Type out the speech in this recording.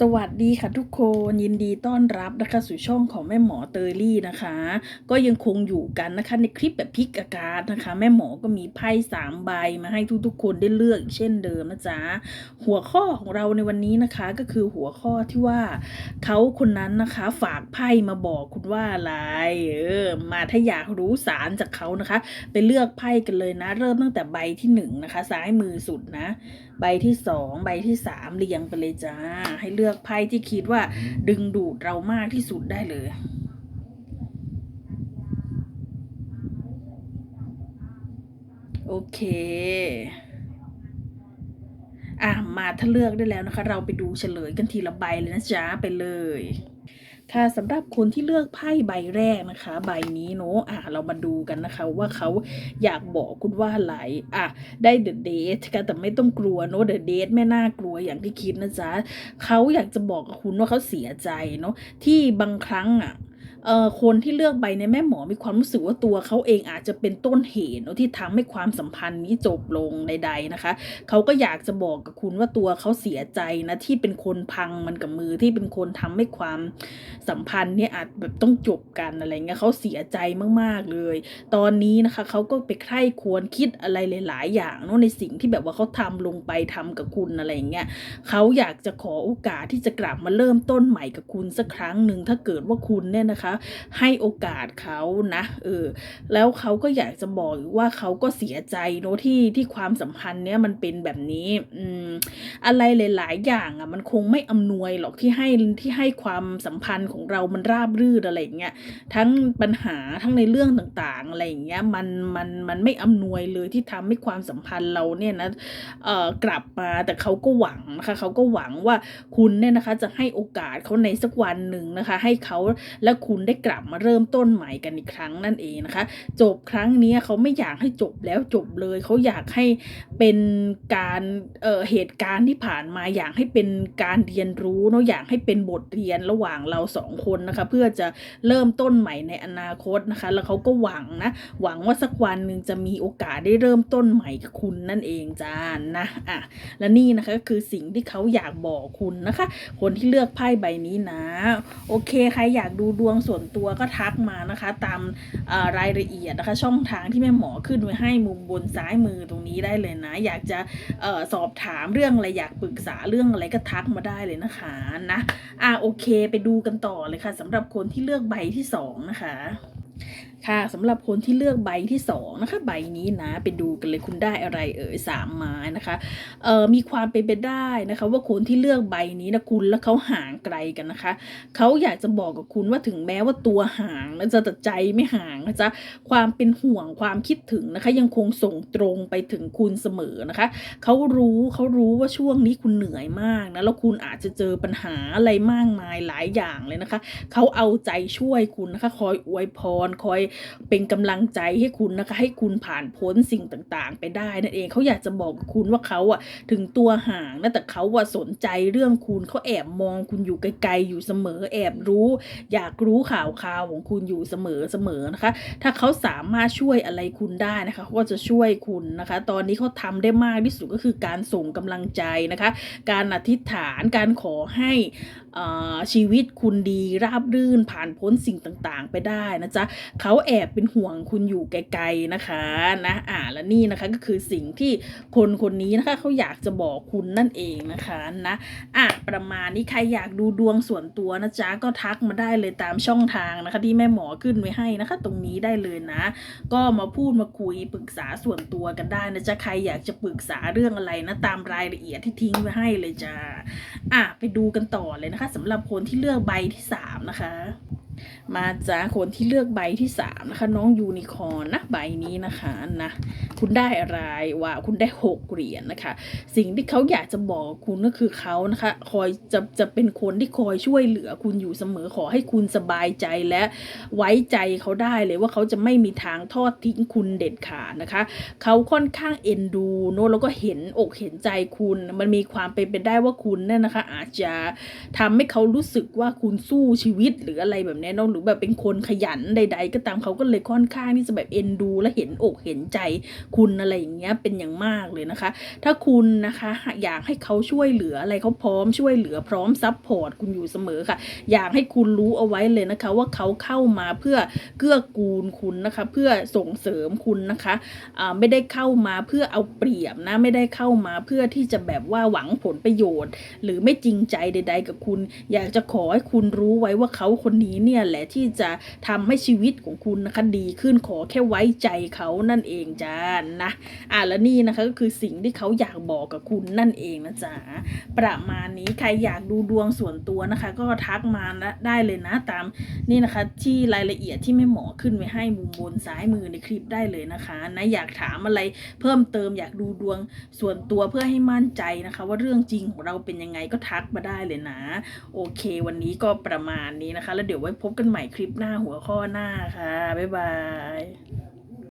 สวัสดีค่ะทุกคนยินดีต้อนรับนะคะสู่ช่องของแม่หมอเตยลี่นะคะ ก็ยังคงอยู่กันนะคะในคลิปแบบพลิกอากาศนะคะ แม่หมอก็มีไพ่สามใบมาให้ทุกๆ คนได้เลือกอีกเช่นเดิมนะจ๊ะหัวข้อของเราในวันนี้นะคะก็คือหัวข้อที่ว่าเขาคนนั้นนะคะฝากไพ่มาบอกคุณว่าอะไรเออมาถ้าอยากรู้สารจากเขานะคะ ไปเลือกไพ่กันเลยนะ เริ่มตั้งแต่ใบที่หนึ่งนะคะ ซ้ายมือสุดนะ ใบที่สองใบที่สามเรียงไปเลยจ้า ให้เลือกไพ่ที่คิดว่าดึงดูดเรามากที่สุดได้เลยโอเค อะ มาถ้าเลือกได้แล้วนะคะ เราไปดูเฉลยกันทีละใบเลยนะจ๊ะ ไปเลย ค่ะสำหรับคนที่เลือกไพ่ใบแรกนะคะ ใบนี้เนาะอะเรามาดูกันนะคะ ว่าเขาอยากบอกคุณว่าอะไรอะได้เดอะเดทค่ะแต่ไม่ต้องกลัวเนาะเดอะเดทไม่น่ากลัวอย่างที่คิดนะจ๊ะเขาอยากจะบอกกับคุณว่าเขาเสียใจเนาะที่บางครั้งอะ เอ่อคนที่เลือกใบในแม่หมอมีความรู้สึกว่าตัวเขาเองอาจจะเป็นต้นเหตุที่ทำให้ความสัมพันธ์นี้จบลงใด ๆนะคะเขาก็อยากจะบอกกับคุณว่าตัวเขาเสียใจนะที่เป็นคนพังมันกับมือที่เป็นคนทำให้ความสัมพันธ์เนี่ยอาจแบบต้องจบกันอะไรเงี้ยเขาเสียใจมากๆเลย ตอนนี้นะคะเขาก็ไปใคร่ควรคิดอะไรหลาย ๆ อย่างเนอะในสิ่งที่แบบว่าเขาทำลงไปทำกับคุณอะไรเงี้ยเขาอยากจะขอโอกาสที่จะกลับมาเริ่มต้นใหม่กับคุณสักครั้งหนึ่งถ้าเกิดว่าคุณเนี่ยนะคะให้โอกาสเขานะเออแล้วเขาก็อยากจะบอกว่าเขาก็เสียใจเนอะที่ที่ความสัมพันธ์เนี้ยมันเป็นแบบนี้อืมอะไรหลาย ๆ อย่างอะมันคงไม่อำนวยหรอกที่ให้ที่ให้ความสัมพันธ์ของเรามันราบรื่นอะไรอย่างเงี้ยทั้งปัญหาทั้งในเรื่องต่างๆอะไรอย่างเงี้ยมันมันมันไม่อำนวยเลยที่ทำให้ความสัมพันธ์เราเนี่ยนะเอ่อกลับมาแต่เขาก็หวังนะคะเขาก็หวังว่าคุณเนี่ยนะคะจะให้โอกาสเขาในสักวันหนึ่งนะคะ ให้เขาและคุณณได้กลับมาเริ่มต้นใหม่กันอีกครั้งนั่นเองนะคะ จบครั้งนี้เขาไม่อยากให้จบแล้วจบเลย เขาอยากให้เป็นการเอ่อเหตุการณ์ที่ผ่านมาอยากให้เป็นการเรียนรู้เนาะอยากให้เป็นบทเรียนระหว่างเราสองคนนะคะ เพื่อจะเริ่มต้นใหม่ในอนาคตนะคะ แล้วเขาก็หวังนะ หวังว่าสักวันหนึ่งจะมีโอกาสได้เริ่มต้นใหม่กับคุณนั่นเองจ้านะอะและนี่นะคะก็คือสิ่งที่เขาอยากบอกคุณนะคะ คนที่เลือกไพ่ใบนี้นะ โอเคใครอยากดูดวงส่วนตัวก็ทักมานะคะ ตามรายละเอียดนะคะ ช่องทางที่แม่หมอขึ้นไว้ให้มุมบนซ้ายมือตรงนี้ได้เลยนะ อยากจะออสอบถามเรื่องอะไรอยากปรึกษาเรื่องอะไรก็ทักมาได้เลยนะคะนะอะโอเค ไปดูกันต่อเลยค่ะสำหรับคนที่เลือกใบที่สองนะคะ ค่ะสำหรับคนที่เลือกใบที่สองนะคะใบนี้นะไปดูกันเลยคุณได้อะไรเอ่ยสามไม้นะคะเอ่อมีความเป็นไปได้นะคะ ว่าคนที่เลือกใบนี้นะคุณแล้วเขาห่างไกลกันนะคะเขาอยากจะบอกกับคุณว่าถึงแม้ว่าตัวห่างนะจะแต่ใจไม่ห่างนะจ๊ะความเป็นห่วงความคิดถึงนะคะ ยังคงส่งตรงไปถึงคุณเสมอนะคะเขารู้เขารู้ว่าช่วงนี้คุณเหนื่อยมากนะแล้วคุณอาจจะเจอปัญหาอะไรมากมายหลายอย่างเลยนะคะเขาเอาใจช่วยคุณนะคะ คอยอวยพรคอยเป็นกำลังใจให้คุณนะคะ ให้คุณผ่านพ้นสิ่งต่างๆ ไปได้นั่นเองเขาอยากจะบอกกับคุณว่าเขาอะถึงตัวห่างนะแต่เขาอะสนใจเรื่องคุณเขาแอบมองคุณอยู่ไกลๆอยู่เสมอแอบรู้ อยากรู้ข่าวคราวของคุณอยู่เสมอเสมอนะคะ ถ้าเขาสามารถช่วยอะไรคุณได้นะคะเขาก็จะช่วยคุณนะคะ ตอนนี้เขาทำได้มากที่สุดก็คือการส่งกำลังใจนะคะ การอธิษฐานการขอให้ ชีวิตคุณดีราบรื่นผ่านพ้นสิ่งต่างๆ ไปได้นะจ๊ะเขาแอบเป็นห่วงคุณอยู่ไกลๆนะคะนะอ่าและนี่นะคะก็คือสิ่งที่คนคนนี้นะคะเขาอยากจะบอกคุณนั่นเองนะคะนะอะประมาณนี้ใครอยากดูดวงส่วนตัวนะจ๊ะก็ทักมาได้เลยตามช่องทางนะคะที่แม่หมอขึ้นไว้ให้นะคะ ตรงนี้ได้เลยนะ ก็มาพูดมาคุยปรึกษาส่วนตัวกันได้นะจ๊ะใครอยากจะปรึกษาเรื่องอะไรนะตามรายละเอียดที่ทิ้งไว้ให้เลยจ้าอะไปดูกันต่อเลยนะคะสำหรับคนที่เลือกใบที่สามนะคะ มาจากคนที่เลือกใบที่สามนะคะ น้องยูนิคอร์นนะใบนี้นะคะนะคุณได้อะไรว่าคุณได้หกเหรียญนะคะ สิ่งที่เขาอยากจะบอกคุณก็คือเขานะคะคอยจะจะเป็นคนที่คอยช่วยเหลือคุณอยู่เสมอขอให้คุณสบายใจและไว้ใจเขาได้เลยว่าเขาจะไม่มีทางทอดทิ้งคุณเด็ดขาดนะคะ เขาค่อนข้างเอ็นดูเนอะแล้วก็เห็นอกเห็นใจคุณ มันมีความเป็นไปได้ว่าคุณเนี่ยนะคะ อาจจะทำให้เขารู้สึกว่าคุณสู้ชีวิตหรืออะไรแบบนี้ยนี้ยเนาะหรือแบบเป็นคนขยันใด ๆ ก็ตามเขาก็เลยค่อนข้างที่จะแบบเอ็นดูและเห็นอกเห็นใจคุณอะไรอย่างเงี้ยเป็นอย่างมากเลยนะคะ ถ้าคุณนะคะอยากให้เขาช่วยเหลืออะไรเขาพร้อมช่วยเหลือพร้อมซัพพอร์ตคุณอยู่เสมอค่ะ อยากให้คุณรู้เอาไว้เลยนะคะ ว่าเขาเข้ามาเพื่อเกื้อกูลคุณนะคะ เพื่อส่งเสริมคุณนะคะอ่าไม่ได้เข้ามาเพื่อเอาเปรียบนะไม่ได้เข้ามาเพื่อที่จะแบบว่าหวังผลประโยชน์ หรือไม่จริงใจใด ๆ กับคุณ อยากจะขอให้คุณรู้ไว้ว่าเขาคนนี้เนี่ยแหละที่จะทำให้ชีวิตของคุณนะคะดีขึ้นขอแค่ไว้ใจเขานั่นเองจ้านะอะแล้วนี่นะคะก็คือสิ่งที่เขาอยากบอกกับคุณนั่นเองนะจ๊ะประมาณนี้ใครอยากดูดวงส่วนตัวนะคะ ก็ทักมานะได้เลยนะตามนี่นะคะ ที่รายละเอียดที่แม่หมอขึ้นไว้ให้มุมบนซ้ายมือในคลิปได้เลยนะคะนะอยากถามอะไรเพิ่มเติมอยากดูดวงส่วนตัวเพื่อให้มั่นใจนะคะ ว่าเรื่องจริงของเราเป็นยังไงก็ทักมาได้เลยนะ โอเค วันนี้ก็ประมาณนี้นะคะ แล้วเดี๋ยวไว้พบกันใหม่คลิปหน้าหัวข้อหน้าค่ะ บ๊ายบาย